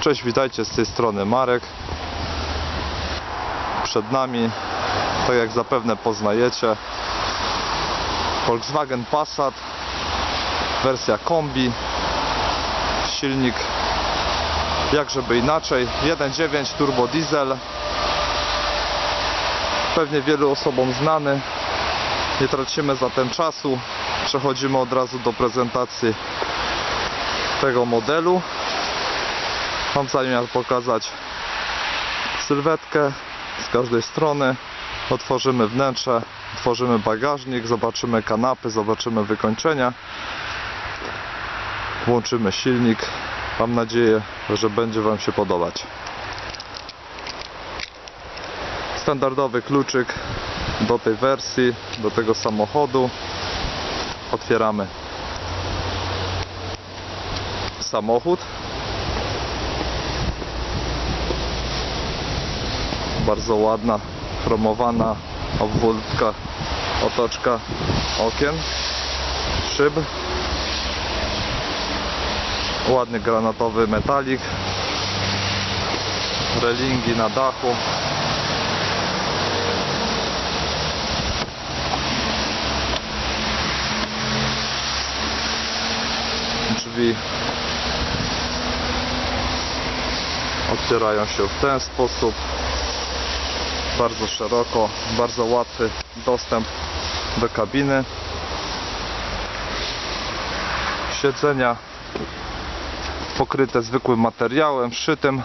Cześć, witajcie z tej strony Marek. Przed nami, tak jak zapewne poznajecie, Volkswagen Passat, wersja kombi, silnik jak żeby inaczej, 1.9 turbo diesel, pewnie wielu osobom znany. Nie tracimy zatem czasu, przechodzimy od razu do prezentacji tego modelu. Mam zamiar pokazać sylwetkę z każdej strony. Otworzymy wnętrze, otworzymy bagażnik, zobaczymy kanapy, zobaczymy wykończenia. Włączymy silnik. Mam nadzieję, że będzie Wam się podobać. Standardowy kluczyk do tej wersji, do tego samochodu. Otwieramy samochód. Bardzo ładna, chromowana obwódka, otoczka okien, szyb, ładny granatowy metalik, relingi na dachu, drzwi otwierają się w ten sposób bardzo szeroko, bardzo łatwy dostęp do kabiny. Siedzenia pokryte zwykłym materiałem, szytym.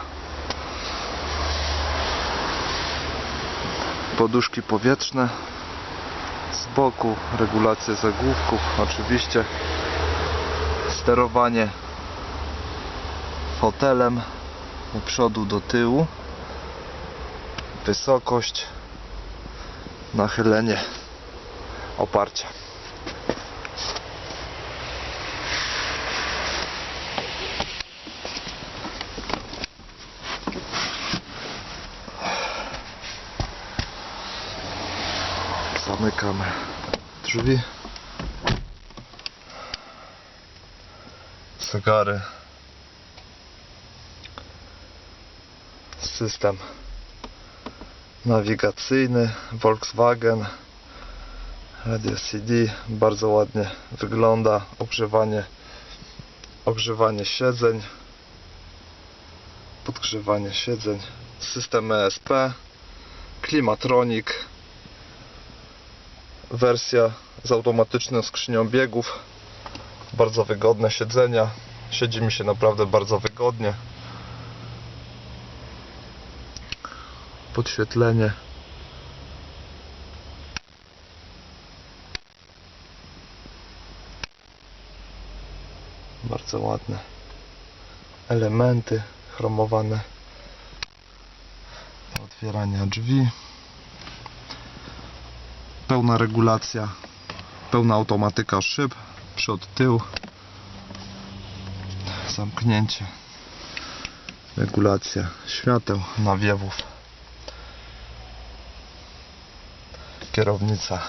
Poduszki powietrzne z boku, regulacje zagłówków, oczywiście sterowanie fotelem do przodu do tyłu wysokość, nachylenie oparcia. Zamykamy drzwi. Zegary. System nawigacyjny Volkswagen radio CD bardzo ładnie wygląda ogrzewanie ogrzewanie siedzeń podgrzewanie siedzeń system ESP klimatronik wersja z automatyczną skrzynią biegów bardzo wygodne siedzenia siedzi mi się naprawdę bardzo wygodnie podświetlenie. Bardzo ładne elementy chromowane do otwierania drzwi. Pełna regulacja, pełna automatyka szyb, przód, tył. Zamknięcie. Regulacja świateł, nawiewów. Kierownica.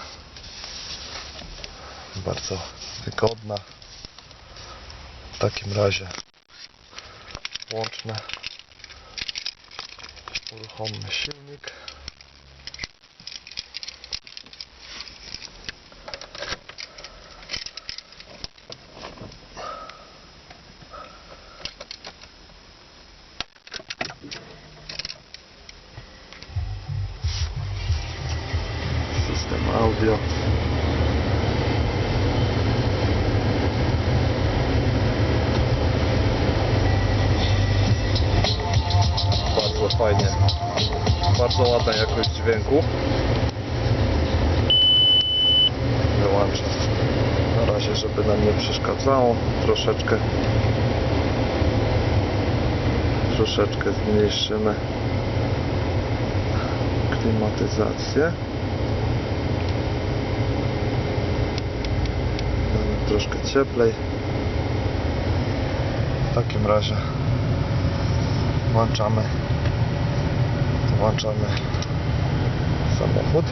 Bardzo wygodna. W takim razie łączne. Uruchommy silnik audio bardzo fajnie. Bardzo ładna jakość dźwięku. Wyłączę. Na razie żeby nam nie przeszkadzało. Troszeczkę. Troszeczkę zmniejszymy klimatyzację troszkę cieplej. W takim razie włączamy włączamy samochód.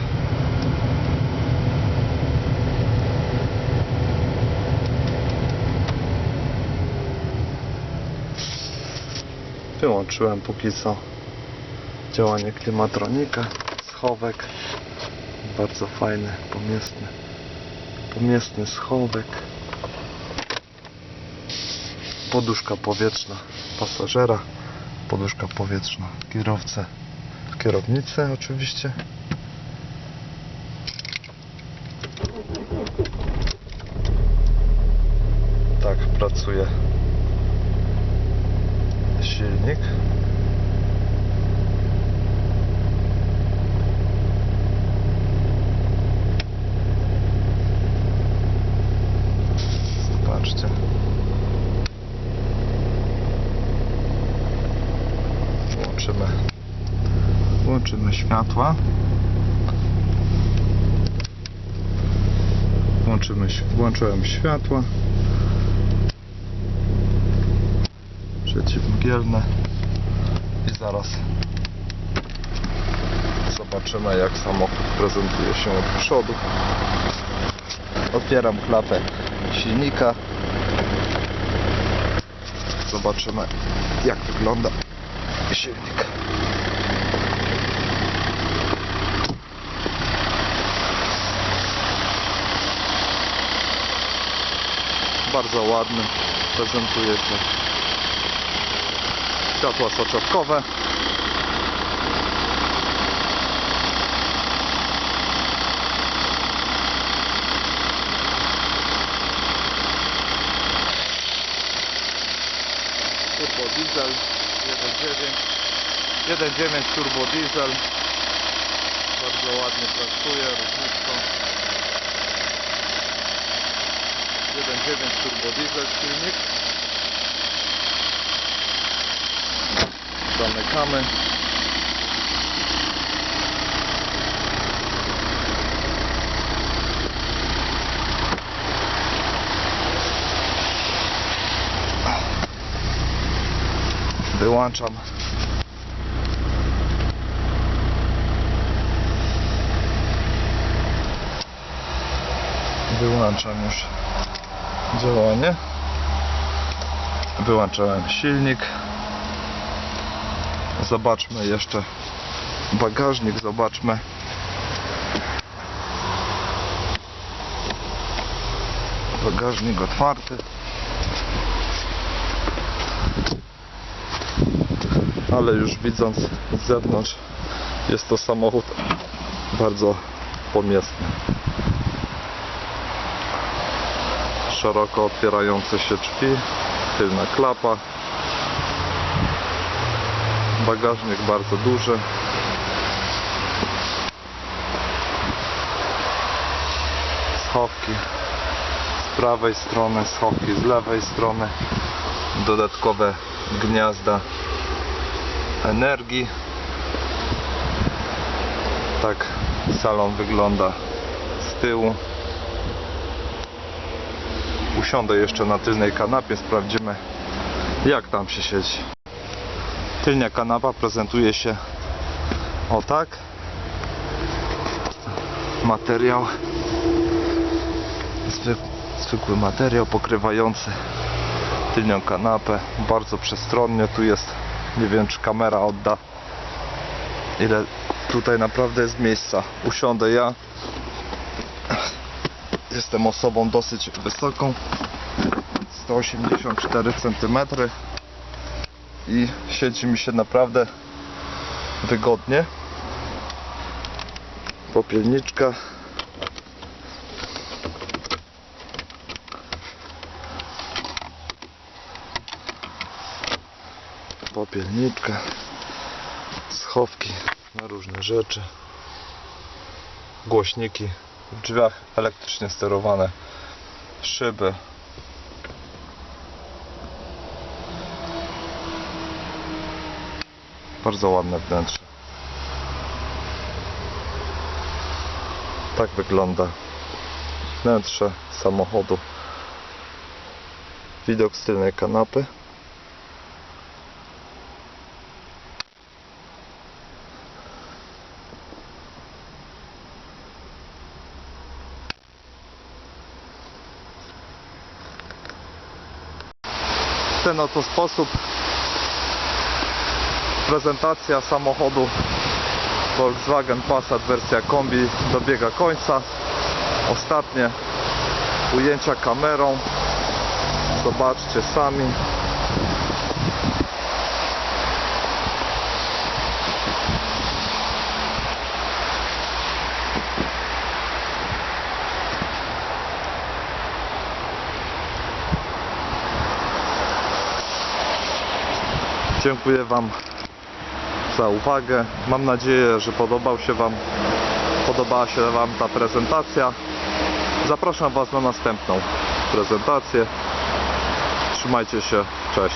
Wyłączyłem póki co działanie klimatronika, schowek. Bardzo fajny, pomiestny, pomiestny schowek. Poduszka powietrzna pasażera, poduszka powietrzna kierowcy, kierownicy oczywiście. Tak pracuje silnik. Zobaczcie. Włączymy włączymy światła. Włączymy, włączyłem światła. Przeciwmgielne. I zaraz zobaczymy jak samochód prezentuje się od przodu. Otwieram klapę silnika. Zobaczymy jak wygląda silnik. Bardzo ładny prezentuje się. Światła soczewkowe. Turbo diesel 1.9 1.9 turbo diesel. Bardzo ładnie pracuje różniczką 1.9 turbo diesel silnik. Zamykamy wyłączam. Wyłączam już działanie. Wyłączałem silnik. Zobaczmy jeszcze bagażnik zobaczmy. Bagażnik otwarty ale już widząc z zewnątrz jest to samochód bardzo pomiestny. Szeroko otwierające się drzwi tylna klapa bagażnik bardzo duży. Schowki z prawej strony schowki z lewej strony dodatkowe gniazda energii. Tak salon wygląda z tyłu. Usiądę jeszcze na tylnej kanapie sprawdzimy jak tam się siedzi. Tylnia kanapa prezentuje się o tak. Materiał. Zwyk, zwykły materiał pokrywający tylnią kanapę. Bardzo przestronnie tu jest nie wiem czy kamera odda ile tutaj naprawdę jest miejsca. Usiądę ja. Jestem osobą dosyć wysoką 184 cm i siedzi mi się naprawdę wygodnie. Popielniczka popielniczka schowki na różne rzeczy głośniki w drzwiach elektrycznie sterowane szyby. Bardzo ładne wnętrze. Tak wygląda wnętrze samochodu. Widok z tylnej kanapy w ten oto sposób prezentacja samochodu Volkswagen Passat wersja kombi dobiega końca. Ostatnie ujęcia kamerą. Zobaczcie sami. Dziękuję Wam za uwagę. Mam nadzieję, że podobał się Wam, podobała się Wam ta prezentacja. Zapraszam Was na następną prezentację. Trzymajcie się, cześć.